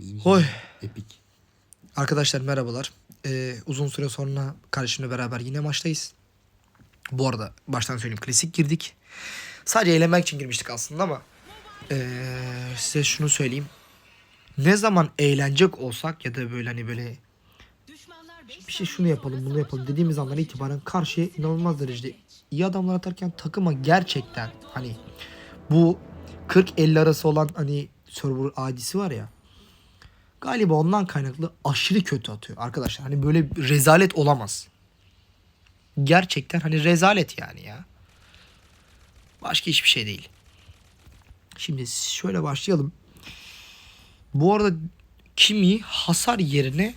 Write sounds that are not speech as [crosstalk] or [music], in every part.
Bizim için Oy. epik. Arkadaşlar merhabalar. Ee, uzun süre sonra kardeşimle beraber yine maçtayız. Bu arada baştan söyleyeyim klasik girdik. Sadece eğlenmek için girmiştik aslında ama ee, size şunu söyleyeyim. Ne zaman eğlenecek olsak ya da böyle hani böyle bir şey şunu yapalım bunu yapalım dediğimiz andan itibaren karşıya inanılmaz derecede iyi adamlar atarken takıma gerçekten hani bu 40-50 arası olan hani server adisi var ya Galiba ondan kaynaklı aşırı kötü atıyor arkadaşlar. Hani böyle rezalet olamaz. Gerçekten hani rezalet yani ya. Başka hiçbir şey değil. Şimdi şöyle başlayalım. Bu arada kimi hasar yerine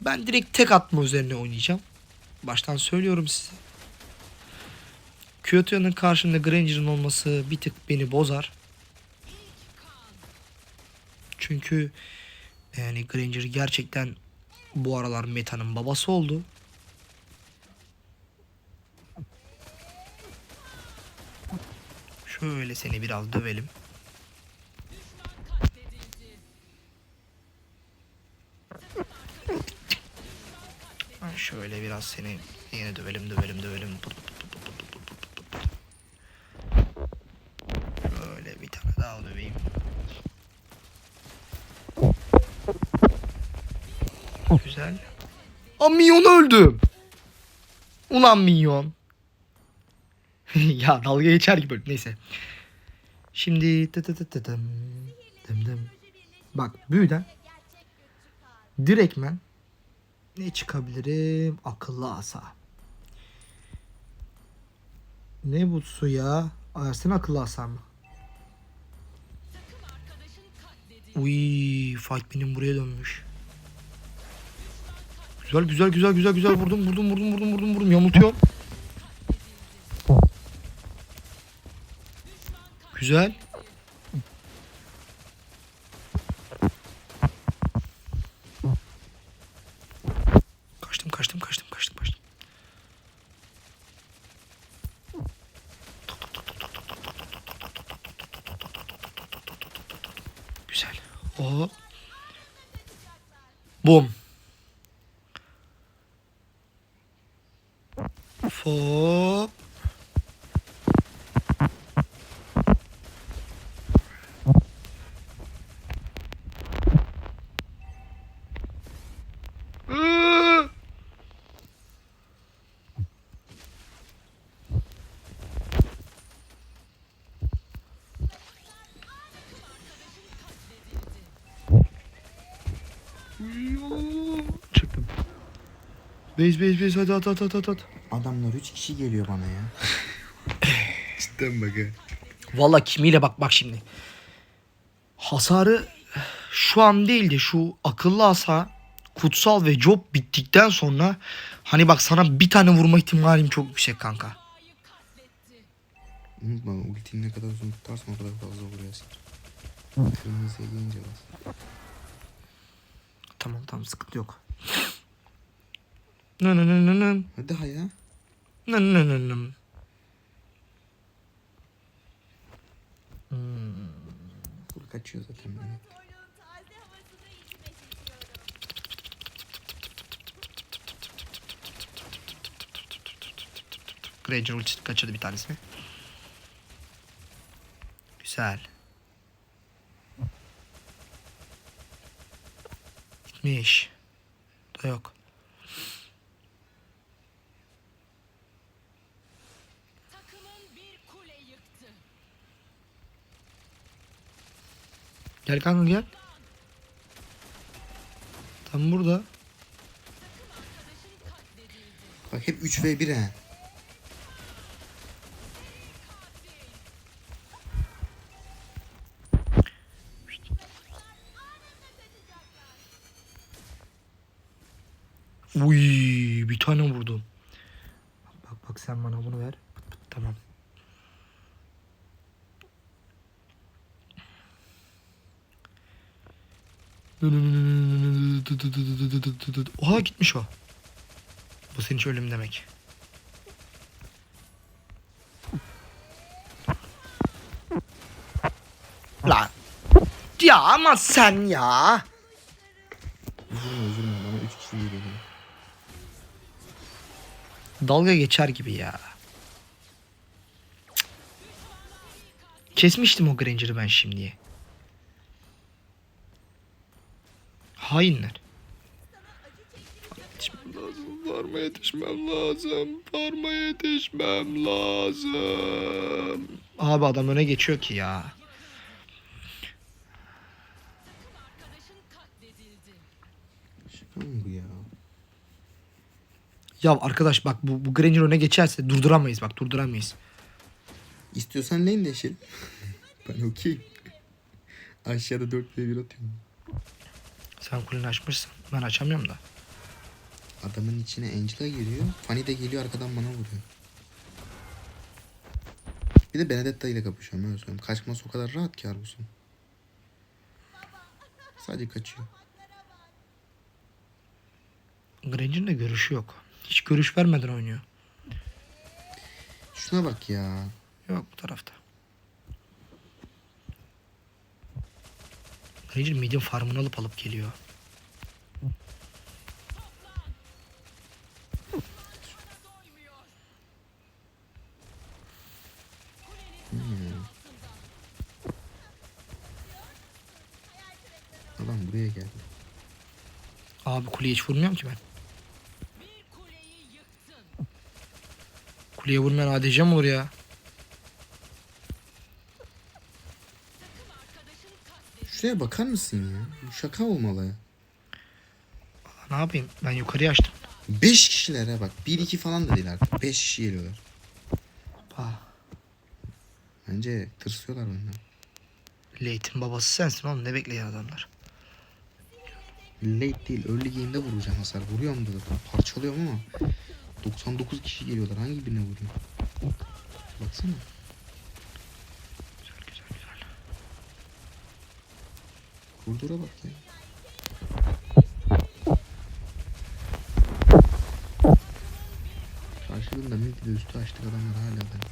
ben direkt tek atma üzerine oynayacağım. Baştan söylüyorum size. Kyoto'nun karşında Granger'ın olması bir tık beni bozar. Çünkü yani Granger gerçekten bu aralar metanın babası oldu. Şöyle seni biraz dövelim. Şöyle biraz seni yine dövelim dövelim dövelim. Pıt pıt Güzel. Aa minyon öldüm. Ulan minyon. [laughs] ya dalga geçer gibi öldüm. Neyse. Şimdi. Bak büyüden direktmen ne çıkabilirim? Akıllı asa. Ne bu su ya? Ersin akıllı asa mı? Uy, fight benim buraya dönmüş. Güzel güzel güzel güzel güzel vurdum vurdum vurdum vurdum vurdum vurdum yamultuyorum. Güzel. Kaçtım kaçtım kaçtım kaçtım kaçtım. Güzel. O. Bum. Çıktım. Base base base hadi at at at at at. Adamlar 3 kişi geliyor bana ya. Cidden bak ha. Valla kimiyle bak bak şimdi. Hasarı şu an değil de şu akıllı asa kutsal ve job bittikten sonra hani bak sana bir tane vurma ihtimalim çok yüksek kanka. Unutma ultini ne kadar uzun tutarsan o kadar fazla vuruyorsun. Kırmızıya gelince bas. Tamam tamam sıkıntı yok. Nın nın nın nın. Daha ya. Nın nın nın nın. Hmm. Burada kaçıyor zaten beni. Granger ulti kaçırdı bir tanesini. Güzel. Gitmiş. Da yok. Takımın bir kule yıktı. Gel kanka gel. Tam burada. Bak hep 3 v 1 he. Uy, bir tane vurdum. Bak bak sen bana bunu ver. Tamam. Oha gitmiş o. Bu senin için ölüm demek. Lan. Ya ama sen ya. Dalga geçer gibi ya. Cık. Kesmiştim o Granger'ı ben şimdiye. Hainler. Farma yetişmem lazım. Farma yetişmem lazım. Abi adam öne geçiyor ki ya. Ya arkadaş bak bu, bu Granger öne geçerse durduramayız bak durduramayız. İstiyorsan lane değişelim. [laughs] ben okeyim. Aşağıda 4 v 1 atıyorum. Sen kuleni açmışsın. Ben açamıyorum da. Adamın içine Angela giriyor. Fanny de geliyor arkadan bana vuruyor. Bir de Benedetta ile kapışıyorum öyle söyleyeyim. Kaçması o kadar rahat ki Arbus'un. Sadece kaçıyor. Granger'ın da görüşü yok. Hiç görüş vermeden oynuyor. Şuna bak ya. Yok bu tarafta. Granger medium farmını alıp alıp geliyor. Doymuyor. Adam buraya geldi. Abi kuleye hiç vurmuyorum ki ben. Kuleye vurmayan ADC mi olur ya? Şuraya bakar mısın ya? Bu şaka olmalı. Ne yapayım? Ben yukarıya açtım. 5 kişilere bak. 1-2 falan da değil artık. 5 kişi geliyorlar. Ah, Bence tırsıyorlar benden. Late'in babası sensin oğlum. Ne bekleyen adamlar? Late değil. Early game'de vuracağım hasar. Vuruyorum da zaten. Parçalıyorum ama. 99 kişi geliyorlar. Hangi birine vuruyor? Baksana. Güzel güzel güzel. Vurdura bak ya. Karşılığında mid de üstü açtık adamlar hala da.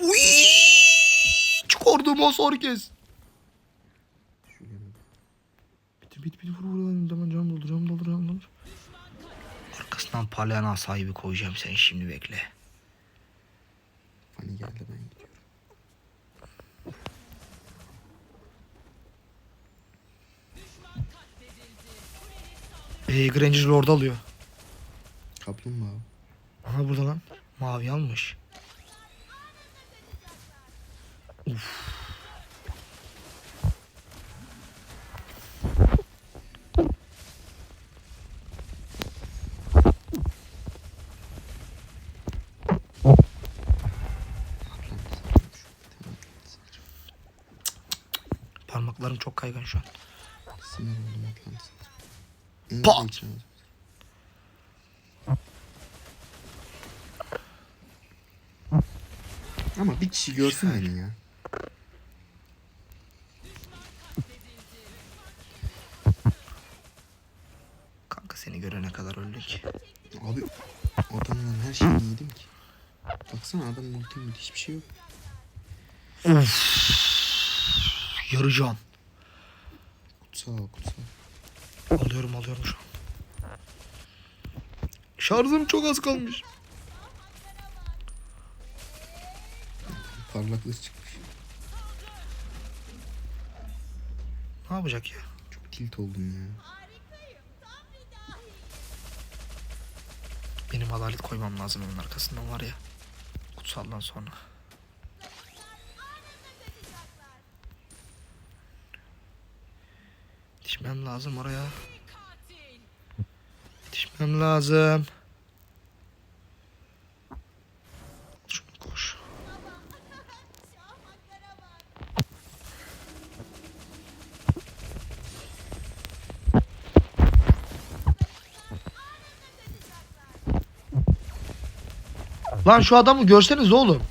Uy! Çıkardım hasar kes. Şuraya bak. Bitti vur vur. Zaman canım doldur canım doldur canım doldur. Arkasından parlayan sahibi koyacağım sen şimdi bekle. Fanny geldi ben gidiyorum. Ee, Granger Lord alıyor. Kaplumbağa. Aha burada lan. Mavi almış. Atlantis arıyormuş. Bir tane Atlantis arayacağım. Parmaklarım çok kaygan şu an. Sinir Pat! Ama bir kişi görsün beni ya. Kanka seni görene kadar öldük. Abi adamdan her şeyi yedim ki. Baksana adam ulti multi hiçbir şey yok. Yarı can. Kutsal kutsal. Alıyorum alıyorum şu an. Şarjım çok az kalmış. Parlaklık çıkmış. Ne yapacak ya? Çok tilt oldum ya. Benim adalet koymam lazım onun arkasından var ya. Kutsaldan sonra. Yetişmem lazım oraya. Yetişmem lazım. Şunu koş. Lan şu adamı görseniz oğlum.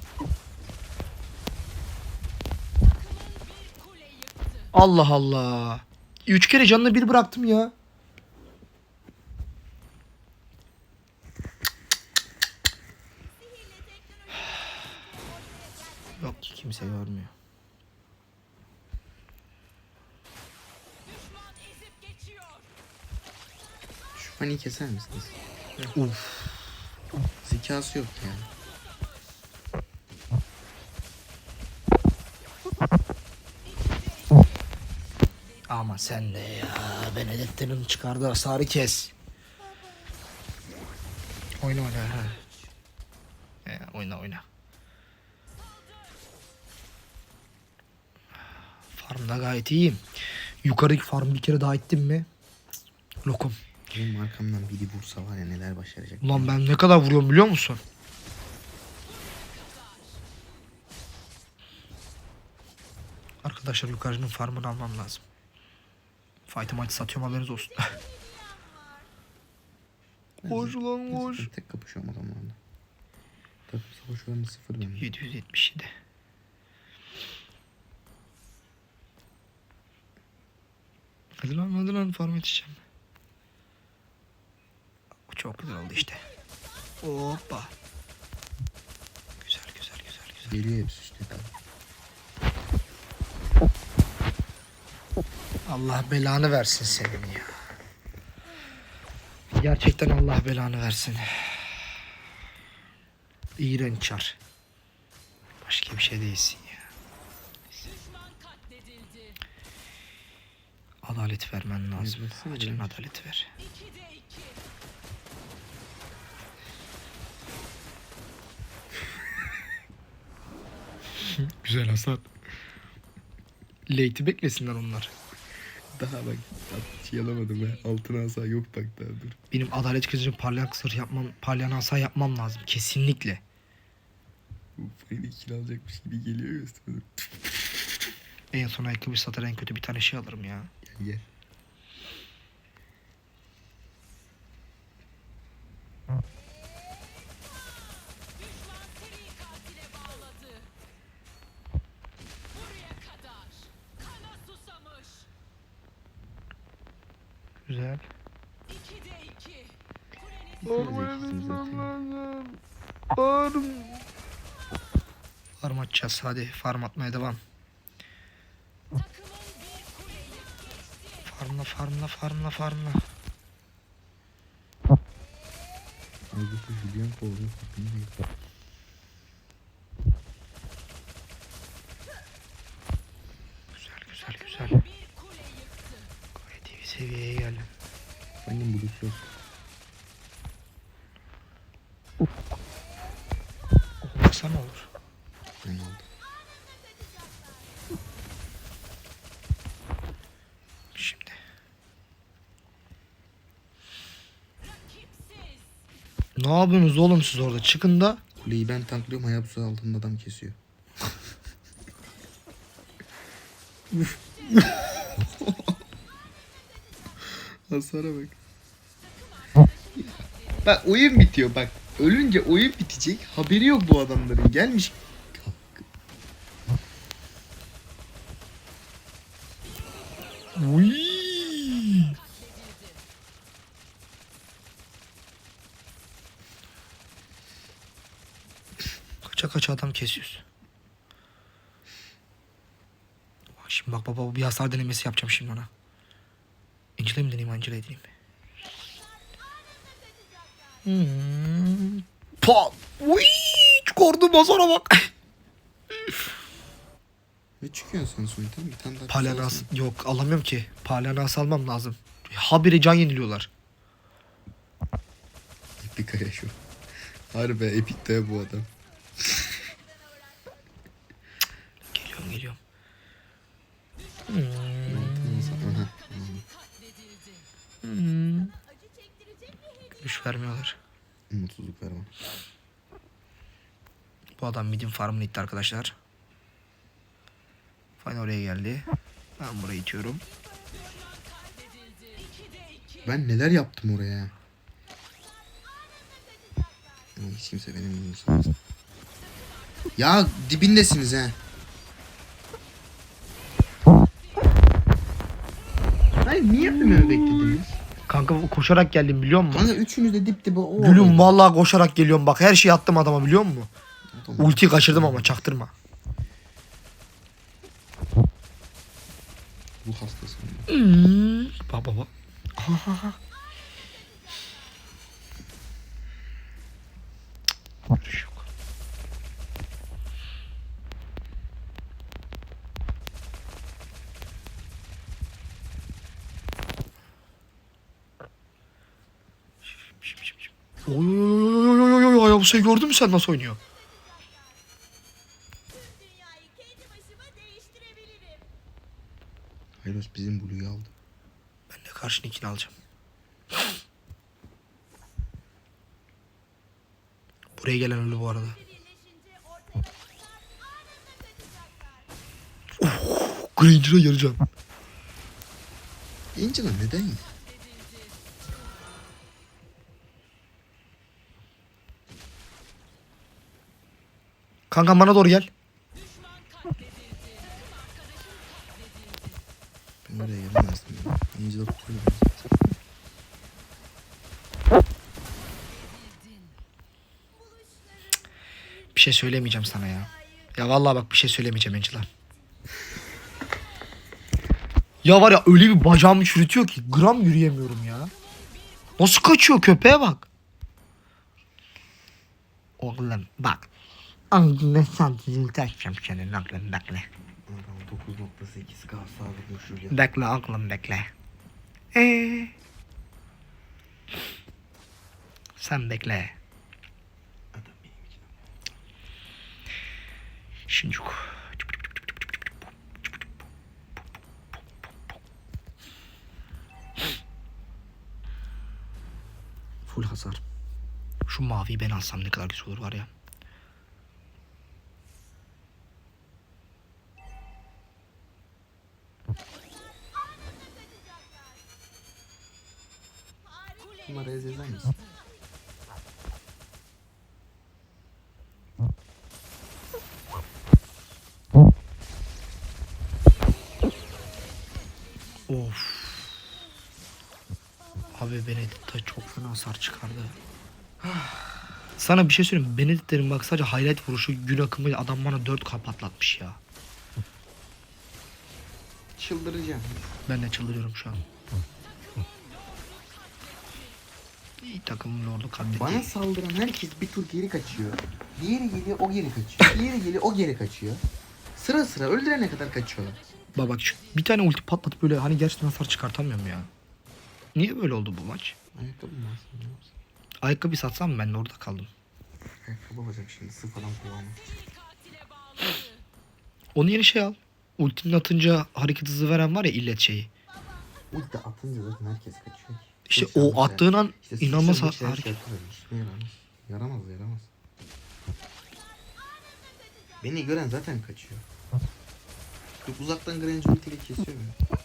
Allah Allah. Üç kere canını bir bıraktım ya. Yok ki kimse görmüyor. Şu paniği keser misiniz? Uf. Zekası yok yani. Ama sen de ya. Benedetti'nin çıkardığı hasarı kes. Oyna oyna. Ha. Ya, oyna oyna. Farmda gayet iyiyim. Yukarıdaki farm bir kere daha ettim mi? Lokum. Benim arkamdan biri vursa var ya neler başaracak. Ulan ben ne kadar vuruyorum biliyor musun? Arkadaşlar yukarının farmını almam lazım. Fight'ı maçı satıyorum haberiniz olsun. koş lan koş. Tek kapışıyorum adamlarla. Takım savaş oranı sıfır benim. 777. Hadi lan hadi lan farm yetişeceğim. Çok güzel oldu işte. Hoppa. Güzel güzel güzel güzel. Geliyor hepsi işte. Allah belanı versin senin ya. Gerçekten Allah belanı versin. İğrenç çar. Başka bir şey değilsin ya. Adalet vermen lazım. Acilen adalet ver. 2'de 2. Güzel hasar. Late'i beklesinler onlar. Daha bak şey alamadım ha. Altına asa yok bak daha dur. Benim adalet kılıcım parlayan kısır yapmam, parlayan asa yapmam lazım. Kesinlikle. Bu fayını kill alacakmış gibi geliyor ya üstüme. En son ayakkabı satar en kötü bir tane şey alırım ya. Gel gel. Düşman Farm. Farm atacağız hadi. Farm atmaya devam. Farmla farmla farmla farmla. Güzel güzel güzel. Bir seviyeye geldim. Benim bulusu Ne yapıyorsunuz oğlum orada? Çıkın da. Kuleyi ben tanklıyorum Hayabusa altında adam kesiyor. Hasara bak. Bak oyun bitiyor bak. Ölünce oyun bitecek. Haberi yok bu adamların. Gelmiş. Uy. Kaça adam kesiyoruz. Bak şimdi bak baba bir hasar denemesi yapacağım şimdi ona. Angela mi deneyeyim Angela mi? Hmm. Pat. Uy. Çıkardım hasara bak. Ne çıkıyorsun sen soyundan? Bir tane daha çıksana. yok alamıyorum ki. Palyanas almam lazım. Habire can yeniliyorlar. Epik şu. Harbi epik de bu adam. Geliyorum geliyorum. Aha. Katledildi. Hmm. Güç vermiyorlar. Umutsuzluk verme. Bu adam midin farmını itti arkadaşlar. Fine oraya geldi. Ben burayı itiyorum. Katledildi. 2'de 2. Ben neler yaptım oraya? Hiç kimse benim umursamaz. Ya dibindesiniz ha. Hayır niye hemen beklediniz? Kanka koşarak geldim biliyor musun? Kanka üçünüz de dip dibe o. Gülüm vallahi koşarak geliyorum bak her şeyi attım adama biliyor musun? Tamam. Ulti kaçırdım ama çaktırma. Bu hastası. Hmm. Bak bak bak. Aha. Hayabusa'yı gördün mü sen nasıl oynuyor? Hayros bizim Blue'yu aldı. Ben de karşındakini alacağım. Buraya gelen ölü bu arada. Kaçacaklar. Granger'a yarayacağım. Angela neden ya? Kanka bana doğru gel. Ben oraya gelemezdim beni zaten. Bir şey söylemeyeceğim sana ya. Ya vallahi bak bir şey söylemeyeceğim Angela. Ya var ya öyle bir bacağımı çürütüyor ki gram yürüyemiyorum ya. Nasıl kaçıyor köpeğe bak. Oğlum bak. Aklına sadece taşacağım senin aklın bekle. Adam 9.8 K sağlık Julia. Bekle aklım bekle. Ee? Sen bekle. Adam benim için. Şimdi Full hasar. Şu maviyi ben alsam ne kadar güzel olur var ya. Bunlar ezezden misin? Of. Abi Benedict'a çok fena hasar çıkardı. Sana bir şey söyleyeyim. Benedict'lerin bak sadece highlight vuruşu gün akımıyla adam bana 4K patlatmış ya. Çıldıracağım. Ben de çıldırıyorum şu an. İyi takımın orada katletti. Bana saldıran herkes bir tur geri kaçıyor. Diğeri geliyor o geri kaçıyor. Diğeri geliyor o geri kaçıyor. Sıra sıra öldürene kadar kaçıyorlar. Bak bak şu bir tane ulti patlatıp böyle hani gerçekten hasar çıkartamıyorum ya. Niye böyle oldu bu maç? Ayakkabı mı alsın ne yapsın? Ayakkabı satsam ben de orada kaldım. Ayakkabı alacağım şimdi sıfırdan bağladı. Onun yeni şey al. Ultini atınca hareket hızı veren var ya illet şeyi. Ulti atınca zaten herkes kaçıyor. İşte o attığın an İşte inanılmaz sıçramış her hareket. şey yapıyor. İşine yaramaz. Yaramaz yaramaz. Beni gören zaten kaçıyor. Yok, uzaktan Granger ultiyle kesiyor beni.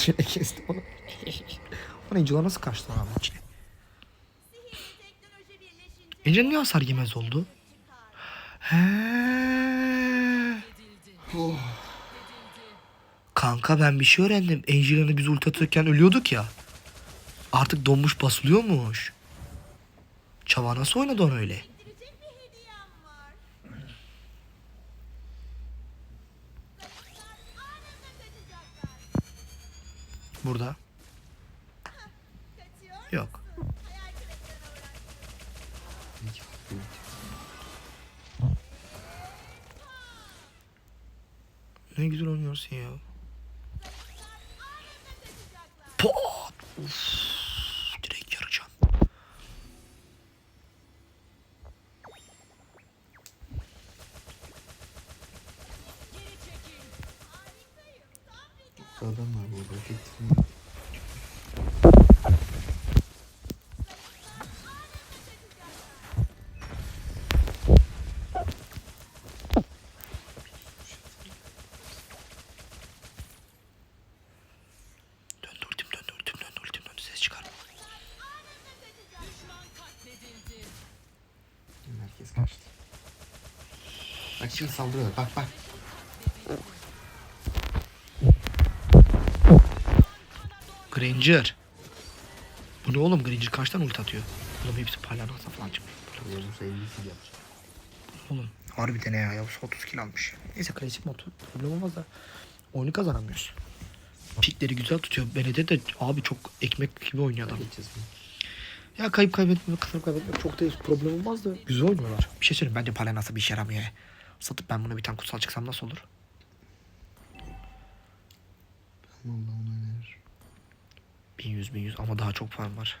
İçine kesti onu. [laughs] o Angel'a nasıl kaçtı lan içine? Teknoloji birleşince Angel niye hasar yemez oldu? He. Kanka ben bir şey öğrendim. Angela'nı biz ulti atırken ölüyorduk ya. Artık donmuş basılıyormuş. Çava nasıl oynadı onu öyle? Burada. Yok. Ne güzel oynuyorsun ya. Pat! Uf, döndü ses çıkar. Düşman katledildi. Herkes kaçtı. Bak şimdi saldırıyorlar. Bak bak. Granger. Bu ne oğlum Granger kaçtan ulti atıyor? Oğlum hepsi palyanasa falan çıkmış. Yavuz 50'si yapacak. Oğlum harbiden ya Yavuz 30 kilo almış. Neyse klasik motor problem olmaz da oyunu kazanamıyoruz. Pikleri güzel tutuyor. Benedetta de abi çok ekmek gibi oynuyor adam. Ya kayıp kaybetmek, kısır kaybetmek çok da problem olmaz da güzel oynuyorlar. Bir şey söyleyeyim bence Palenas'a bir işe yaramıyor. ya. Satıp ben buna bir tane kutsal çıksam nasıl olur? Vallahi onu. 1100 1100 ama daha çok farm var.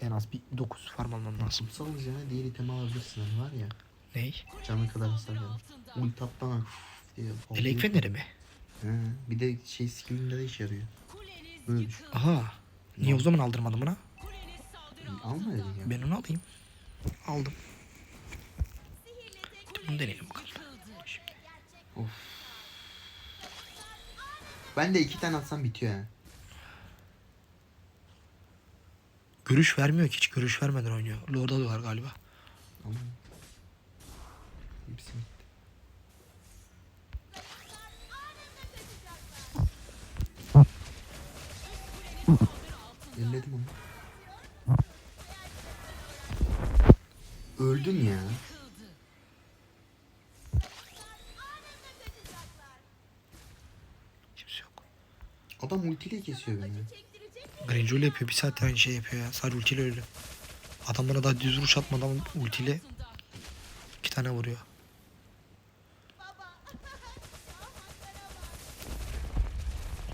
En az bir 9 farm almam lazım. Kutsal alacağına diğer itemi alabilirsin hani var ya. Ney? Canı kadar hasar gelir. Ulti attan diye. Elek feneri mi? He, bir de şey skillinde de işe yarıyor. Böyle düşün. Aha. Niye o zaman aldırmadım buna? Alma dedin ya. Ben onu alayım. Aldım. Bunu deneyelim bakalım. Şimdi. Ben de iki tane atsam bitiyor ha. Görüş vermiyor ki hiç görüş vermeden oynuyor. Lord alıyorlar galiba. Ama hepsi. Elledim onu. Öldüm ya. Kimse yok. Adam ultiyle kesiyor beni. Granger yapıyor. Bir saat aynı şey yapıyor ya. Sadece ultiyle öyle. Adam bana daha düz vuruş atmadan ultiyle iki tane vuruyor.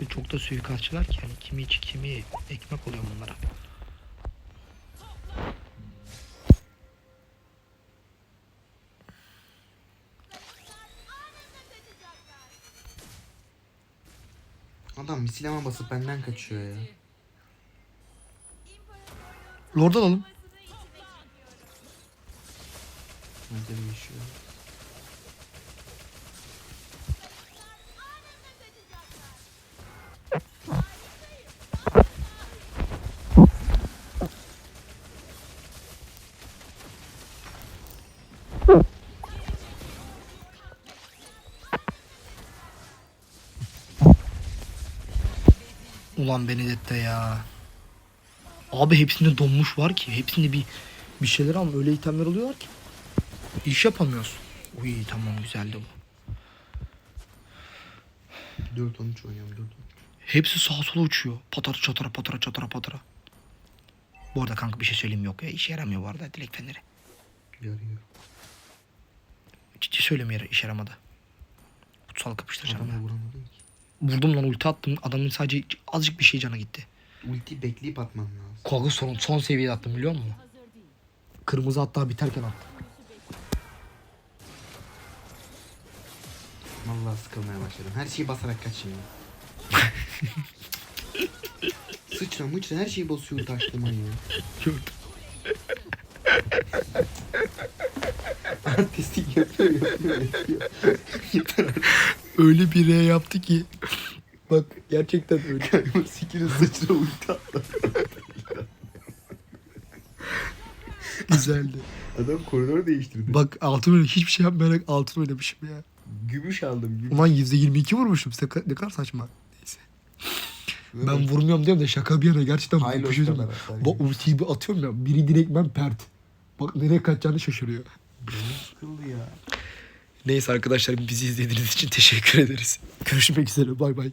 Ve çok da suikastçılar ki yani kimi içi kimi ekmek oluyor bunlara. Adam misileme basıp benden kaçıyor ya. Lord alalım. Değişiyor. Ulan Benedetta ya. Abi hepsinde donmuş var ki. Hepsinde bir bir şeyler ama öyle itemler oluyor ki. İş yapamıyorsun. Uy tamam güzeldi bu. 4-13 oynuyorum 4-13. Hepsi sağa sola uçuyor. Patara çatara patara çatara patara. Bu arada kanka bir şey söyleyeyim yok ya. İşe yaramıyor bu arada dilek feneri. Yarıyor. Ciddi söylemiyorum işe yaramadı. Kutsal kapıştıracağım Adama ya. vuramadım ki. Vurdum lan ulti attım. Adamın sadece azıcık bir şey canı gitti. Ulti bekleyip atman lazım. Kavga son, son seviyede attım biliyor musun? Kırmızı hatta biterken attım. Vallahi sıkılmaya başladım. Her şeyi basarak kaç şimdi. [laughs] Sıçra mıçra her şeyi basıyor taştıma ya. Artistik yapıyor yapıyor yapıyor. Yeter artık. Öyle bir R yaptı ki. Bak gerçekten öyle. Sikini sıçra ulti attı. Güzeldi. Adam koridor değiştirdi. Bak altın oynadım. Hiçbir şey yapmayarak altın oynamışım ya. Gümüş aldım gümüş. Ulan %22 vurmuşum. Ne kadar, ne kadar saçma. Neyse. Ben vurmuyorum diyorum da şaka bir yana gerçekten mi? hasar Bak ultiyi bir atıyorum ya. Biri direkt ben pert. Bak nereye kaçacağını şaşırıyor. Canım sıkıldı ya. Neyse arkadaşlar bizi izlediğiniz için teşekkür ederiz. Görüşmek üzere. Bay bay.